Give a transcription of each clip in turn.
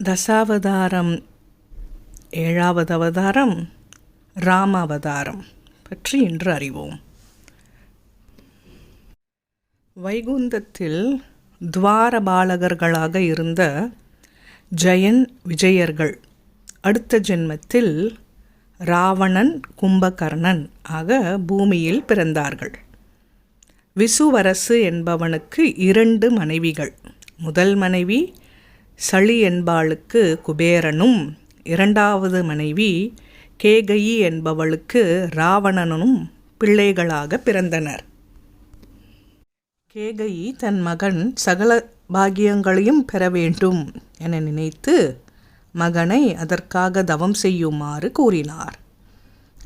தசாவதாரம் ஏழாவது அவதாரம் ராம அவதாரம் பற்றி இன்று அறிவோம். வைகுந்தத்தில் துவாரபாலகர்களாக இருந்த ஜெயன் விஜயர்கள் அடுத்த ஜென்மத்தில் ராவணன் கும்பகர்ணன் ஆக பூமியில் பிறந்தார்கள். விசுவரசு என்பவனுக்கு இரண்டு மனைவிகள் முதல் மனைவி சளி என்பாளுக்கு குபேரனும் இரண்டாவது மனைவி கேகயி என்பவளுக்கு ராவணனும் பிள்ளைகளாக பிறந்தனர். கேகயி தன் மகன் சகல பாகியங்களையும் பெற வேண்டும் என நினைத்து மகனை அதற்காக தவம் செய்யுமாறு கூறினார்.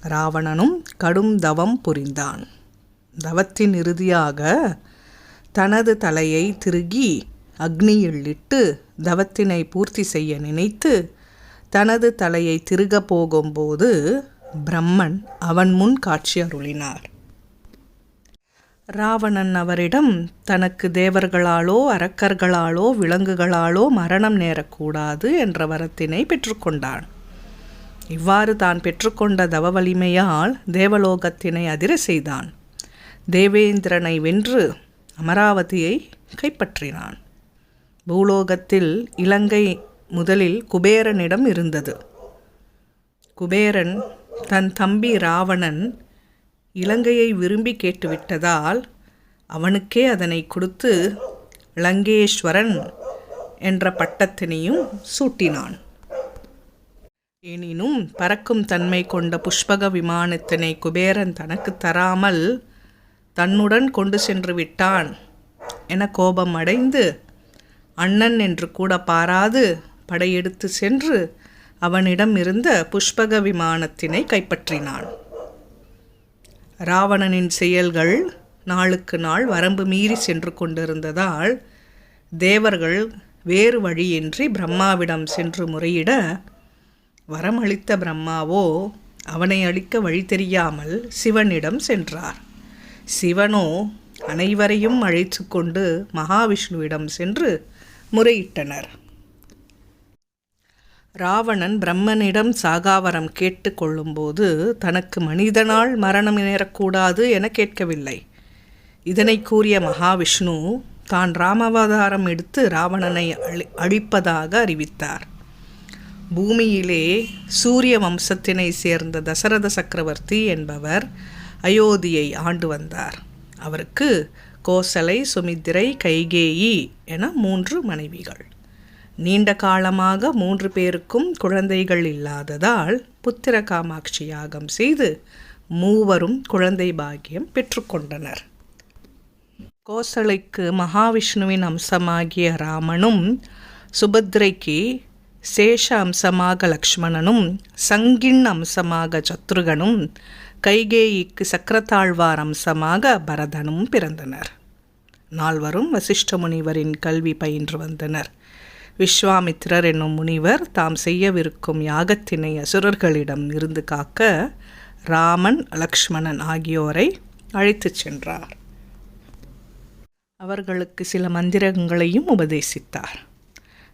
ராவணனும் கடும் தவம் புரிந்தான். தவத்தின் இறுதியாக தனது தலையை திருகி அக்னியில் இட்டு தவத்தினை பூர்த்தி செய்ய நினைத்து தனது தலையை திருக போகும்போது பிரம்மன் அவன் முன் காட்சி அருளினார். ராவணன் அவரிடம் தனக்கு தேவர்களாலோ அரக்கர்களாலோ விலங்குகளாலோ மரணம் நேரக்கூடாது என்ற வரத்தினை பெற்றுக்கொண்டான். இவ்வாறு தான் பெற்றுக்கொண்ட தவ வலிமையால் தேவலோகத்தினை அதிர செய்தான். தேவேந்திரனை வென்று அமராவதியை கைப்பற்றினான். பூலோகத்தில் இலங்கை முதலில் குபேரனிடம் இருந்தது. குபேரன் தன் தம்பி ராவணன் இலங்கையை விரும்பி கேட்டுவிட்டதால் அவனுக்கே அதனை கொடுத்து லங்கேஸ்வரன் என்ற பட்டத்தினையும் சூட்டினான். எனினும் பறக்கும் தன்மை கொண்ட புஷ்பக விமானத்தினை குபேரன் தனக்கு தராமல் தன்னுடன் கொண்டு சென்று விட்டான் என கோபம் அடைந்து அண்ணன் என்று கூட பாராது படையெடுத்து சென்று அவனிடம் இருந்த புஷ்பக விமானத்தினை கைப்பற்றினான். ராவணனின் செயல்கள் நாளுக்கு நாள் வரம்பு மீறி சென்று கொண்டிருந்ததால் தேவர்கள் வேறு வழியின்றி பிரம்மாவிடம் சென்று முறையிட வரமளித்த பிரம்மாவோ அவனை அளிக்க வழி தெரியாமல் சிவனிடம் சென்றார். சிவனோ அனைவரையும் அழைத்து கொண்டு மகாவிஷ்ணுவிடம் சென்று முறையிட்டனர். ராவணன் பிரம்மனிடம் சாகாவரம் கேட்டு கொள்ளும்போது தனக்கு மனிதனால் மரணம் நேரக்கூடாது என கேட்கவில்லை. இதனை கூறிய மகாவிஷ்ணு தான் ராமவதாரம் எடுத்து ராவணனை அழி அழிப்பதாக அறிவித்தார். பூமியிலே சூரிய வம்சத்தினை சேர்ந்த தசரத சக்கரவர்த்தி என்பவர் அயோத்தியை ஆண்டு வந்தார். அவருக்கு கோசலை சுமித்திரை கைகேயி என மூன்று மனைவிகள். நீண்ட காலமாக மூன்று பேருக்கும் குழந்தைகள் இல்லாததால் புத்திர காமாட்சி யாகம் செய்து மூவரும் குழந்தை பாக்கியம் பெற்றுக்கொண்டனர் கோசலைக்கு மகாவிஷ்ணுவின் அம்சமாகிய ராமனும் சுபத்ரைக்கு சேஷ அம்சமாக லக்ஷ்மணனும் சங்கின் அம்சமாக சத்ருகனும் கைகேயிக்கு சக்கரத்தாழ்வார் அம்சமாக பரதனும் பிறந்தனர். நால்வரும் வசிஷ்ட முனிவரின் கல்வி பயின்று வந்தனர். விஸ்வாமித்திரர் என்னும் முனிவர் தாம் செய்யவிருக்கும் யாகத்தினை அசுரர்களிடம் இருந்து காக்க ராமன் லக்ஷ்மணன் ஆகியோரை அழைத்துச் சென்றார். அவர்களுக்கு சில மந்திரங்களையும் உபதேசித்தார்.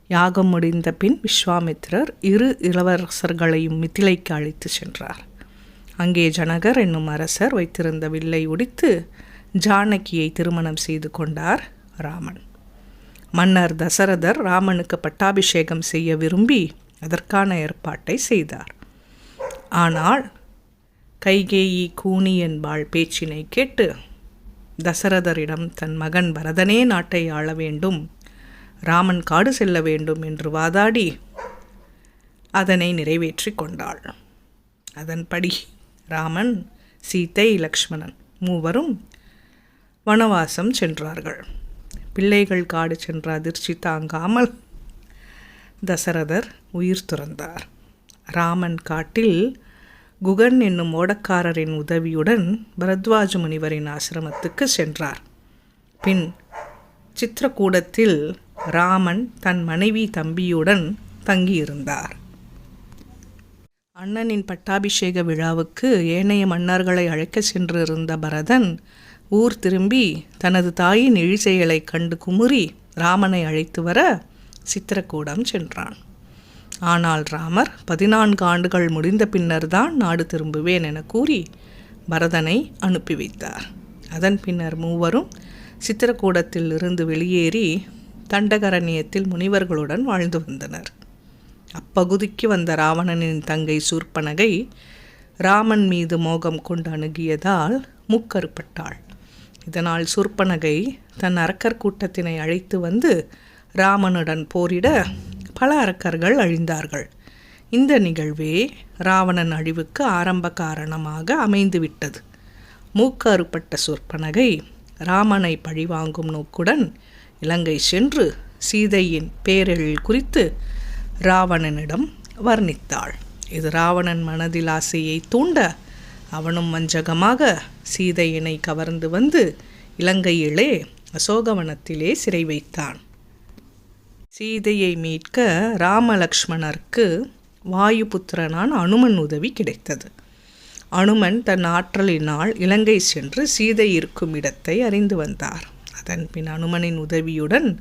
யாகம் முடிந்த பின் விஸ்வாமித்திரர் இரு இளவரசர்களையும் மித்திலைக்கு அழைத்து சென்றார். அங்கே ஜனகர் என்னும் அரசர் வைத்திருந்த வில்லை உடித்து ஜானகியை திருமணம் செய்து கொண்டார் ராமன். மன்னர் தசரதர் ராமனுக்கு பட்டாபிஷேகம் செய்ய விரும்பி அதற்கான ஏற்பாட்டை செய்தார். ஆனால் கைகேயி கூனி என்பாள் பேச்சினை கேட்டு தசரதரிடம் தன் மகன் பரதனே நாட்டை ஆள வேண்டும் ராமன் காடு செல்ல வேண்டும் என்று வாதாடி அதனை நிறைவேற்றி கொண்டாள். அதன்படி ராமன் சீத்தை லக்ஷ்மணன் மூவரும் வனவாசம் சென்றார்கள். பிள்ளைகள் காடு சென்ற அதிர்ச்சி தாங்காமல் தசரதர் உயிர் துறந்தார். ராமன் காட்டில் குகன் என்னும் ஓடக்காரரின் உதவியுடன் பரத்வாஜ முனிவரின் ஆசிரமத்துக்கு சென்றார். பின் சித்திரக்கூடத்தில் ராமன் தன் மனைவி தம்பியுடன் தங்கியிருந்தார். அண்ணனின் பட்டாபிஷேக விழாவுக்கு ஏனைய மன்னர்களை அழைக்க சென்றிருந்த பரதன் ஊர் திரும்பி தனது தாயின் இழிசெயலை கண்டு குமுறி ராமனை அழைத்து வர சித்திரக்கூடம் சென்றான். ஆனால் ராமர் பதினான்கு ஆண்டுகள் முடிந்த பின்னர்தான் நாடு திரும்புவேன் என கூறி பரதனை அனுப்பி வைத்தார். அதன் பின்னர் மூவரும் சித்திரக்கூடத்தில் இருந்து வெளியேறி தண்டகரண்யத்தில் முனிவர்களுடன் வாழ்ந்து வந்தனர். அப்பகுதிக்கு வந்த ராவணனின் தங்கை சூர்பனகை ராமன் மீது மோகம் கொண்டு அணுகியதால் மூக்கறுப்பட்டாள் இதனால் சூர்பனகை தன் அரக்கர் கூட்டத்தினை அழைத்து வந்து ராமனுடன் போரிட பல அரக்கர்கள் அழிந்தார்கள். இந்த நிகழ்வே ராவணன் அழிவுக்கு ஆரம்ப காரணமாக அமைந்துவிட்டது. மூக்கறுப்பட்ட அறுப்பட்ட சூர்பனகை ராமனை பழிவாங்கும் நோக்குடன் இலங்கை சென்று சீதையின் பேரெழில் குறித்து ராவணனிடம் வர்ணித்தாள். இது ராவணன் மனதில் ஆசையை தூண்ட அவனும் வஞ்சகமாக சீதையினை கவர்ந்து வந்து இலங்கையிலே அசோகவனத்திலே சிறை வைத்தான். சீதையை மீட்க ராமலக்ஷ்மணருக்கு வாயுபுத்திரனான் அனுமன் உதவி கிடைத்தது. அனுமன் தன் ஆற்றலினால் இலங்கை சென்று சீதை இருக்கும் இடத்தை அறிந்து வந்தார். அதன் பின் அனுமனின் உதவியுடன்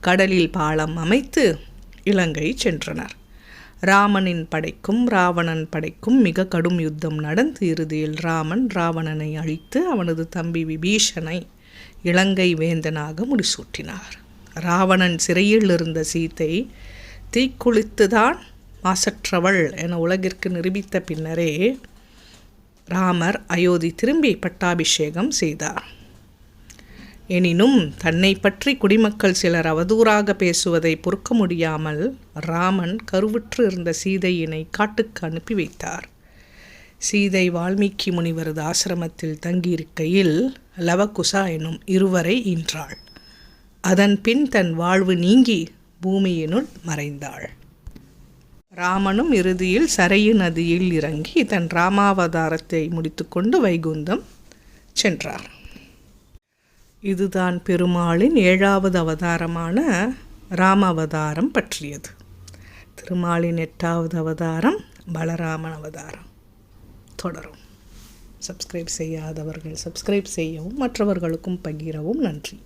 கடலில் பாலம் அமைத்து இலங்கை சென்றனர். ராமனின் படைக்கும் ராவணன் படைக்கும் மிக கடும் யுத்தம் நடந்து இறுதியில் ராமன் ராவணனை அழித்து அவனது தம்பி விபீஷனை இலங்கை வேந்தனாக முடிசூட்டினார். ராவணன் சிறையில் இருந்த சீத்தை தீக்குளித்துதான் மாசற்றவள் என உலகிற்கு நிரூபித்த பின்னரே ராமர் அயோத்தி திரும்பி பட்டாபிஷேகம் செய்தார். எனினும் தன்னை பற்றி குடிமக்கள் சிலர் அவதூறாக பேசுவதை பொறுக்க முடியாமல் ராமன் கருவுற்று இருந்த சீதையினை காட்டுக்கு அனுப்பி வைத்தார். சீதை வால்மீகி முனிவரது ஆசிரமத்தில் தங்கியிருக்கையில் லவகுசா எனும் இருவரை ஈன்றாள். அதன் பின் தன் வாழ்வு நீங்கி பூமியினுள் மறைந்தாள். ராமனும் இறுதியில் சரையு நதியில் இறங்கி தன் ராமாவதாரத்தை முடித்துக்கொண்டு வைகுந்தம் சென்றார். இதுதான் பெருமாளின் ஏழாவது அவதாரமான ராம அவதாரம் பற்றியது. திருமாலின் எட்டாவது அவதாரம் பலராமன் அவதாரம். தொடரும். சப்ஸ்கிரைப் செய்யாதவர்கள் சப்ஸ்கிரைப் செய்யவும் மற்றவர்களுக்கும் பகிரவும் நன்றி.